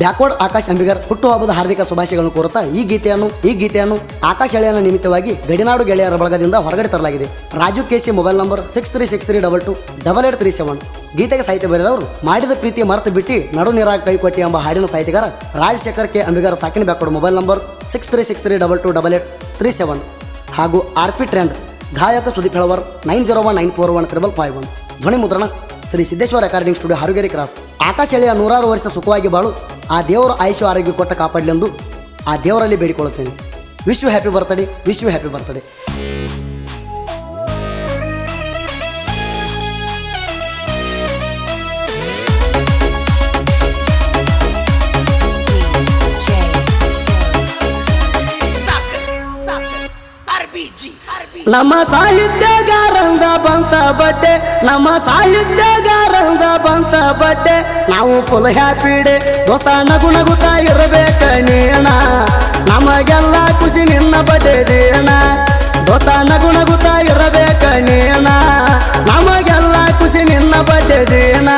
Backward Akash Ambigar ಹುಟ್ಟುಹಬ್ಬದ ಹಾರ್ದಿಕ ಶುಭಾಶಯಗಳನ್ನು ಕೋರುತ್ತಾ ಈ ಗೀತೆಯನ್ನು ಈ ಗೀತೆಯನ್ನು ಆಕಾಶ್ ಎಳೆಯನ ನಿಮಿತ್ತವಾಗಿ ಗಡಿನಾಡು ಗೆಳೆಯರ ಬಳಗದಿಂದ ಹೊರಗಡೆ ತರಲಾಗಿದೆ. Raju KC mobile number six three six three double two double eight three seven ಗೀತೆಗೆ ಸಾಹಿತ್ಯ ಬರೆದವರು ಮಾಡಿದ ಪ್ರೀತಿ ಮರೆತು ಬಿಟ್ಟು ನಡು ನೀರಾಗ ಕೈಕೊಟ್ಟಿ ಎಂಬ ಹಾಡಿನ ಸಾಹಿತ್ಯಗಾರ ರಾಜಶೇಖರ್ ಕೆ ಅಂಬಿಗರ ಸಾಕಿನ backward mobile number six three six three double two double eight three seven ಹಾಗೂ ಆರ್ ಪಿ ಟ್ರೆಂಡ್, ಗಾಯಕ Sudeep Helavar nine zero one nine four one triple five one ಧ್ವನಿ ಮುದ್ರಣ Shri Siddeshwara recording studio Harugeri cross. ಆಕಾಶ ಎಳೆಯ ನೂರಾರು ವರ್ಷ ಸುಖವಾಗಿ ಬಾಳು. ಆ ದೇವರು ಆಯುಷು ಆರೋಗ್ಯ ಕೊಟ್ಟ ಕಾಪಾಡಲೆಂದು ಆ ದೇವರಲ್ಲಿ ಬೇಡಿಕೊಳ್ಳುತ್ತೇನೆ. Vishwa happy birthday Vishwa happy birthday ನಮ್ಮ ಸಾಹಿತ್ಯಗಾರಂದ ಬಂತ ಬಟ್ಟೆ, ನಮ್ಮ ಸಾಹಿತ್ಯಗಾರಂದ ಬಂತ ಬಟ್ಟೆ. ನಾವು ಫುಲ್ ಹ್ಯಾಪಿಡೆ ದೋಸ್ತ ನಗು ನಗುತ್ತಾ ಇರಬೇಕ ನೀಣ ನಮಗೆಲ್ಲ ಖುಷಿ ನಿನ್ನ ಬಡ್ಡೆ ದೇಣ ದೋಸ್ತ ನಗು ನಗುತ್ತಾ ಇರಬೇಕ ನೀಣ ನಮಗೆಲ್ಲ ಖುಷಿ ನಿನ್ನ ಬಡ್ಡೆ ದೇಣ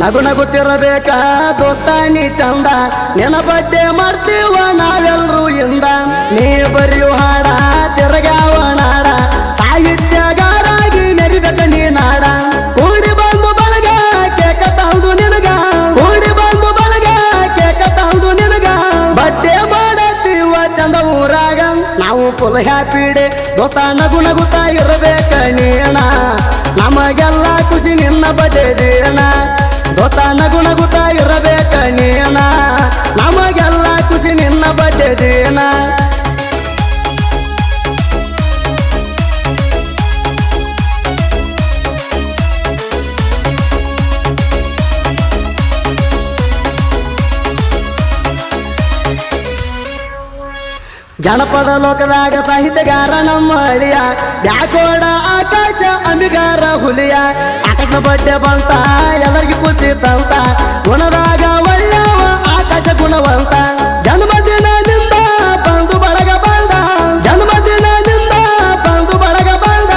ನಗು ನಗುತ್ತಿರಬೇಕ ದೋಸ್ತ ನೀ ಚಂದ. ಬಡ್ಡೆ ಮಾಡ್ತೀವ ನಾವೆಲ್ಲರೂ ಇಂದ. ನೀ ಬರೆಯು ಹಾಡ ತಿರಗಾವ ನಾಡ. ಸಾಹಿತ್ಯಗಾರಾಗಿ ಮೆರಿಬೇಕ ನೀ ನಾಡ. ಕೂಡಿ ಬಂದು ಬಳಗ, ಕೇಕ ತಂದು ನಿನಗ. ಕೂಡಿ ಬಂದು ಬಳಗ, ಕೇಕ ತಂದು ನಿನಗ. ಬಡ್ಡೆ ಮಾಡತ್ತೀವ ಚಂದ ಊರಾಗ. ನಾವು ಫುಲ್ ಹ್ಯಾಪಿ ಡೇ. ದೋಸ್ತ, ನಗು ನಗುತ್ತಾ ಇರಬೇಕ ನೀಣ ನಮಗೆಲ್ಲ ಖುಷಿ ನಿನ್ನ ಬಡ್ಡೆ ದೇಣ ದೋಸ್ತ ನಗು ನಗುತ್ತಾ ಇರಬೇಕ ಜನಪದ ಲೋಕದಾಗ ಸಾಹಿತ್ಯಗಾರ ನಮ್ಮ ಅಳಿಯ, ಬ್ಯಾಕೋಡ ಆಕಾಶ ಅಂಬಿಗಾರ ಹುಲಿಯ. ಆಕಾಶನ ಬಡ್ಡೆ ಬಂತ, ಎಲ್ಲರಿಗೂ ಖುಷಿ ತಂತ. ಗುಣದಾಗ ಒಳ್ಳವ, ಆಕಾಶ ಗುಣವಂತ. ಜನ್ಮದಿನದಿಂದ ಬಂದು ಬಳಗ ಬಂದ. ಜನ್ಮದಿನದಿಂದ ಬಂದು ಬಳಗ ಬಂದ.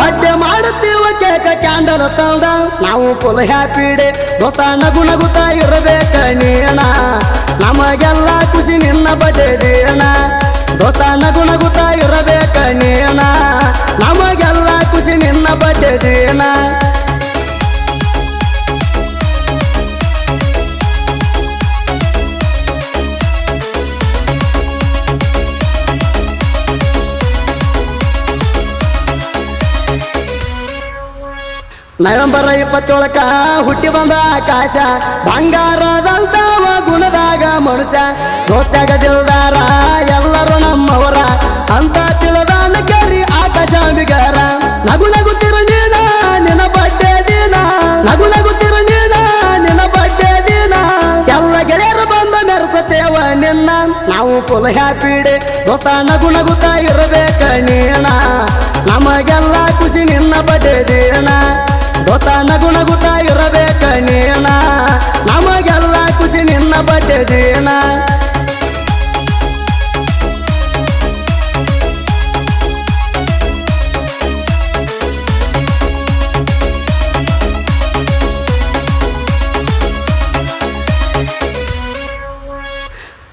ಬಡ್ಡೆ ಮಾಡುತ್ತೀವ ಕೇಕ ಕ್ಯಾಂಡಲ್ ತಂದ. ನಾವು ಫುಲ್ ಹ್ಯಾಪಿ ಡೇ ದೋಸ್ತ ನಗು ನಗುತ್ತಾ ಇರಬೇಕ ನೀಣ ನಮಗೆಲ್ಲ ಖುಷಿ ನಿನ್ನ ಬಜೆ ದೇಣ ದೋಸ್ತ ನಗು ನಗುತ್ತಾ ಇರಬೇಕ ನೀಣ ನಮಗೆಲ್ಲ ಖುಷಿ ನಿನ್ನ ಬಡ್ಡೆ ದೇಣ ನವೆಂಬರ್ ಇಪ್ಪತ್ತೇಳಕ ಹುಟ್ಟಿ ಬಂದ ಆಕಾಶ ಬಂಗಾರದಂತವ ಫುಲ್ ಹ್ಯಾಪಿ ಡೇ ದೋಸ್ತ ನಗು ನಗುತ್ತಾ ಇರಬೇಕ ನೀಣ ನಮಗೆಲ್ಲ ಖುಷಿ ನಿನ್ನ ಬಡ್ಡೆ ದೇಣ ದೋಸ್ತ ನಗು ನಗುತ್ತಾ ಇರಬೇಕ ನೀಣ ನಮಗೆಲ್ಲ ಖುಷಿ ನಿನ್ನ ಬಡ್ಡೆ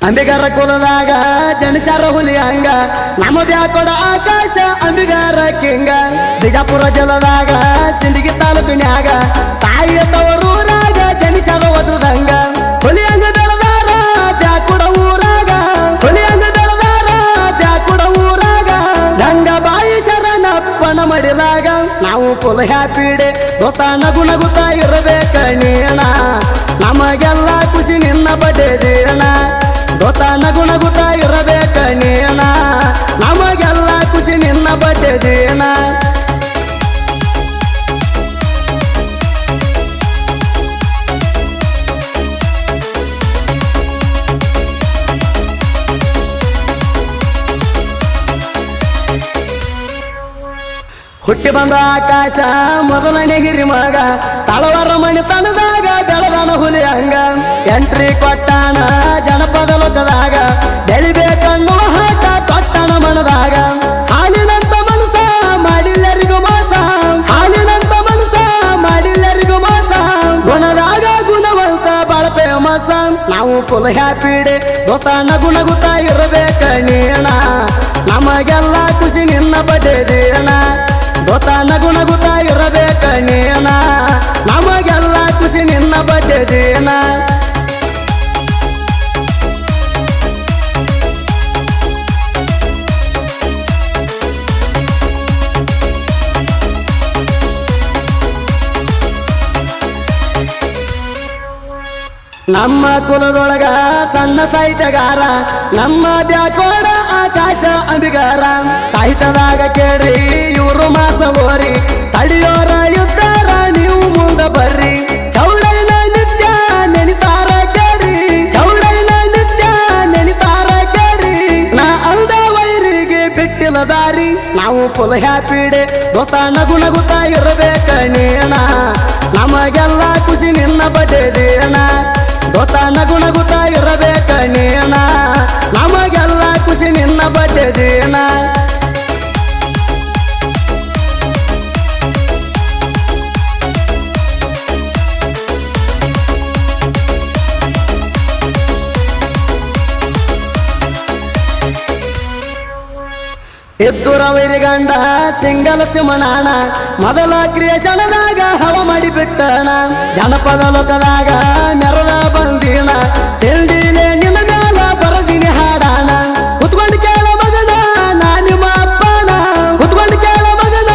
ಅಂಬಿಗಾರ ಕುಲದಾಗ ಜನಿಸಾರ ಹುಲಿ ಹಂಗ. ನಮ್ಮ ಬ್ಯಾಕೊಡ ಆಕಾಶ ಅಂಬಿಗಾರ ಕಿಂಗ. ಬಿಜಾಪುರ ಜಿಲ್ಲದಾಗ ಸಿಂದಗಿ ತಾಲೂಕಿನ್ಯಾಗ ತಾಯಿಯ ತವರೂರಾಗ ಜನಿಸಾರ ಒದ್ರದಂಗ ಹುಲಿ ಹಂಗ ಬೆಳದಾರ, ಬ್ಯಾಕುಡ ಊರಾಗ. ಹುಲಿ ಹಂಗ ಬೆಳದಾರ, ಬ್ಯಾಕುಡ ಊರಾಗ. ಗಂಗ ಬಾಯಿ ಶರಣಪ್ಪನ ಮಡಿದಾಗ ನಾವು ಕುಲ ಹ್ಯಾಪಿ ಡೇ ದೋಸ್ತ ನಗು ನಗುತ್ತಾ ಇರಬೇಕ ನೀಣ ನಮಗೆಲ್ಲ ಖುಷಿ ನಿನ್ನ ಬಡ್ಡೆ ಹುಟ್ಟಿ ಬಂದ ಆಕಾಶ ಮೊದಲನೆಗಿರಿ ಮಗ. ತಳವರ ಮಣಿ ತನದಾಗ ಬೆಳದಾನ ಹುಲಿ ಹಂಗ. ಎಂಟ್ರಿ ಕೊಟ್ಟಾನ ಜನಪದ ಲೋಕದಾಗ. ಬೆಳಿಬೇಕನ್ನು ಹಾಕ ಕೊಟ್ಟಾನ ಮನದಾಗ. ಹಾಲಿನಂತ ಮನಸ ಮಾಡಿಲ್ಲರಿಗೂ ಮೋಸ. ಹಾಲಿನಂತ ಮನಸ ಮಾಡಿಲ್ಲರಿಗೂ ಮೋಸ. ಗುಣದಾಗ ಗುಣವಂತ ಬಳಪೆ ಮಸ ನಾವು ಫುಲ್ ಹ್ಯಾಪಿಡೆ ದೋಸ್ತ ನಗು ನಗುತ್ತಾ ಇರಬೇಕ ನೀಣ ನಮಗೆಲ್ಲ ಖುಷಿ ನಿನ್ನ ಬಡ್ಡೆದೇಣ ದೋಸ್ತ ನಗು ನಗುತ್ತಾ ಇರಬೇಕ ನೀನ ನಮಗೆಲ್ಲ ಖುಷಿ ನಿನ್ನ ಬಡ್ಡೆದೇಣ ನಮ್ಮ ಕುಲದೊಳಗ ಸಣ್ಣ ಸಾಹಿತ್ಯಗಾರ, ನಮ್ಮ ಬ್ಯಾಕೋಡ ನಾವು ಹ್ಯಾಪಿ ಹ್ಯಾಪಿಡೆ ದೋಸ್ತ ನಗು ನಗುತ್ತಾ ಇರಬೇಕ ನೀಣ ನಮಗೆಲ್ಲ ಖುಷಿ ನಿನ್ನ ಬಡ್ಡೆದೇಣ ಎದ್ದುರ ವೈರಿಗಂಡ ಸಿಂಗಲ್ ಸಿಮಣಾಣ ಮೊದಲ ಕ್ರಿಯೇಷನದಾಗ ಹವ ಮಾಡಿ ಬಿಟ್ಟಣ ಜನಪದ ಲೋಕದಾಗ ಮೆರಳ ಬಂದೀಣ, ತಿಂಡಿಲೆ ನಿನ್ನ ಮ್ಯಾಲ ಬರದಿನಿ ಹಾಡಾಣ. ಕುತ್ಕೊಂಡು ಕೇಳ ಮಗನ, ನಾ ನಿಮ್ಮ ಅಪ್ಪನ. ಕುತ್ಕೊಂಡು ಕೇಳ ಮಗನ,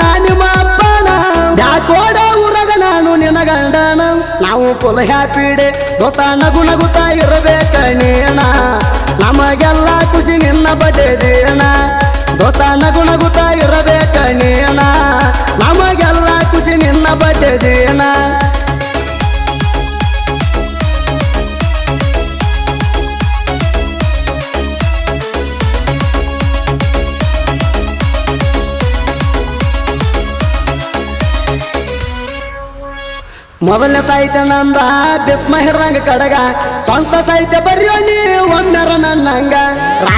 ನಾ ನಿಮ್ಮ ಅಪ್ಪನ. ಯಾಕೋಡ ಊರಗ ನಾನು ನಿನ್ನ ಗಂಡನ. ನಾವು ಕುಲ ಹ್ಯಾಪಿಡೆ ದೋಸ್ತ ನಗು ನಗುತ್ತಾ ಇರಬೇಕ ನೀಣ ನಮಗೆಲ್ಲ ಖುಷಿ ನಿನ್ನ ಬಡ್ಡೆದೇಣ ದೋಸ್ತ ನಗು ನಗುತ್ತ ಇರಬೇಕ ನೀಣ ನಮಗೆಲ್ಲ ಖುಷಿ ನಿನ್ನ ಬಡ್ಡೆದೇಣ ಮೊದಲನೇ ಸಾಹಿತ್ಯ ನಂದ ಬಿಸ್ಮ ಹಿರಂಗ ಕಡಗ. ಸ್ವಂತ ಸಾಹಿತ್ಯ ಬರೆಯೋ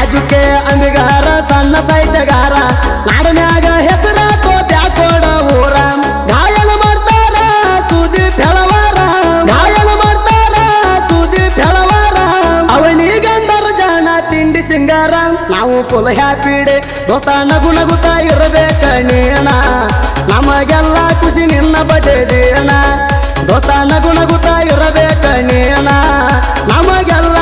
ರಾಜುಕೆ ಅಂಬಿಗಾರ ಸಣ್ಣ ಸಾಹಿತ್ಯಗಾರ ನಾಡನ್ಯಾಗ ಹೆಸರಾತೋ ಕೋಡ ಊರ. ಗಾಯನ ಮಾಡ್ತಾರ ಸುದಿ ಹೆಳವಾರ ಗಾಯನ ಮಾಡ್ತಾರ ಸುದಿ ಹೆಳವಾರ ಅವನಿ ಗಂಡರ ಜನ ತಿಂಡಿ ಸಿಂಗಾರ. ನಾವು ಫುಲ್ ಹ್ಯಾಪಿಡೆ, ದೋಸ್ತ ನಗು ನಗುತ್ತಾ ಇರಬೇಕ ನೀಣ. ನಮಗೆಲ್ಲ ಖುಷಿ ನಿನ್ನ ಬಡ್ಡೆದೇಣ ದೋಸ್ತ ನಗು ನಗುತ್ತಾ ಇರಬೇಕ ನೀ